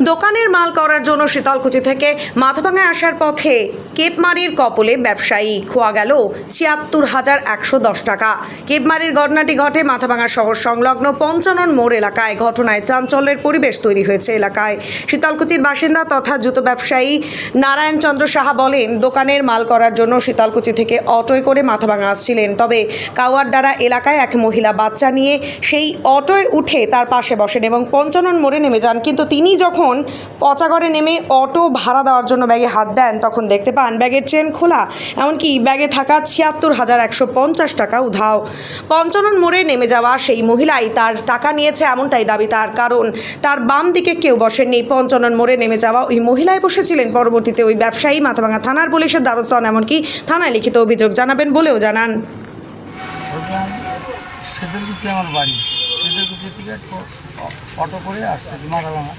দোকানের মাল করার জন্য শীতলকুচি থেকে মাথাভাঙায় আসার পথে কেপমারির কপলে ব্যবসায়ী খোয়া গেল ছিয়াত্তর হাজার একশো দশ টাকা। কেপমারির ঘটনাটি ঘটে মাথাভাঙা শহর সংলগ্ন পঞ্চানন মোড় এলাকায়। ঘটনায় চাঞ্চল্যের পরিবেশ তৈরি হয়েছে এলাকায়। শীতলকুচির বাসিন্দা তথা জুতো ব্যবসায়ী নারায়ণ চন্দ্র সাহা বলেন, দোকানের মাল করার জন্য শীতলকুচি থেকে অটোয় করে মাথাভাঙা আসছিলেন। তবে কাওয়ারডারা এলাকায় এক মহিলা বাচ্চা নিয়ে সেই অটোয় উঠে তার পাশে বসেন এবং পঞ্চানন মোড়ে নেমে যান। কিন্তু তিনি যখন পচাগড়ে নেমে অটো ভাড়া দেওয়ার জন্য ব্যাগে হাত দেন, তখন দেখতে পান ব্যাগের চেন খোলা। এমনকি ব্যাগে থাকা ছিয়াত্তর হাজার একশো পঞ্চাশ টাকা উধাও। পঞ্চানন মোড়ে নেমে যাওয়া সেই মহিলাই তার টাকা নিয়েছে এমনটাই দাবি তার কারণ। তার বাম দিকে কেউ বসেননি। পঞ্চানন মোড়ে নেমে যাওয়া ওই মহিলাই বসেছিলেন। পরবর্তীতে ওই ব্যবসায়ী মাথাভাঙা থানার পুলিশের দ্বারস্থ হন। এমনকি থানায় লিখিত অভিযোগ জানাবেন বলেও জানান। আমার বাড়ি। অটো করে আসতেছি মারাভাঙা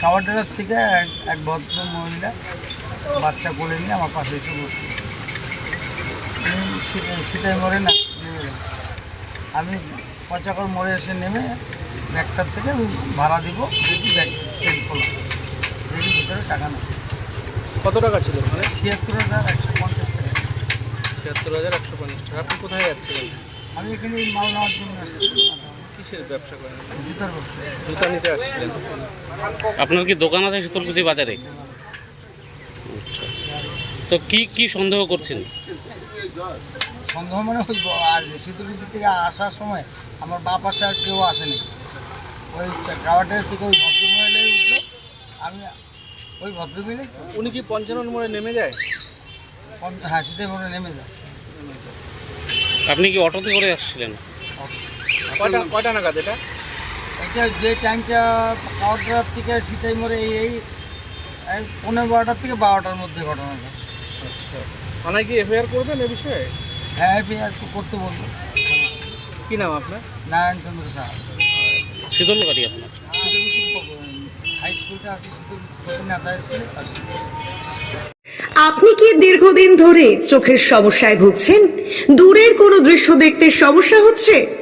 কাওয়ারডার থেকে এক এক ভদ্র মহিলা বাচ্চা কোলে নিয়ে আমার পাশে এসে বসল। সেটাই মরে না। আমি পচাকর মরে এসে নেমে ব্যাগটার থেকে আমি ভাড়া দিব দেখি ব্যাগ চেঞ্জ করলাম। দেখি ভিতরে টাকা না কত টাকা ছিল মানে ছিয়াত্তর হাজার একশো পঞ্চাশ টাকা। ছিয়াত্তর হাজার একশো পঞ্চাশ টাকা। আপনি কোথায় যাচ্ছিলেন? আমি এখানে মাল নেওয়ার জন্য আসছি। কিসের ব্যবসা করেন? জুতা নিতে আসছিলেন? আপনার কি দোকান আছে শীতলকুচি বাজারে? আচ্ছা। তো কি কি সন্দেহ করছেন? সন্দেহ মানে আর শীতলকুচি থেকে আসার সময় আমার বাপ পাশে আর কেউ আসেনি। ওই গাওয়াটার থেকে ওই ভদ্রমহিলাই উঠল। আমি ওই ভদ্রমহিলাই উনি কি পঞ্চানন মোড়ে নেমে যায়? পঞ্চ- হ্যাঁ শীতের মনে নেমে যায়। আপনি কি অটোতে করে আসছিলেন? নাগাদ এটা? এটা যে টাইমটা থেকে মোড়ে এই এই এই পনেরো বারোটার থেকে বারোটার মধ্যে ঘটনাটা থানায় কি এফআইআর করবেন এ বিষয়ে? হ্যাঁ এফআইআর করতে বলব। কি নাম আপনার? আপনার? হাই স্কুলটা আছে শীতলকুচি নেতা স্কুলে আপনি কি দীর্ঘদিন ধরে চোখের সমস্যায় ভুগছেন? দূরের কোনো দৃশ্য দেখতে সমস্যা হচ্ছে?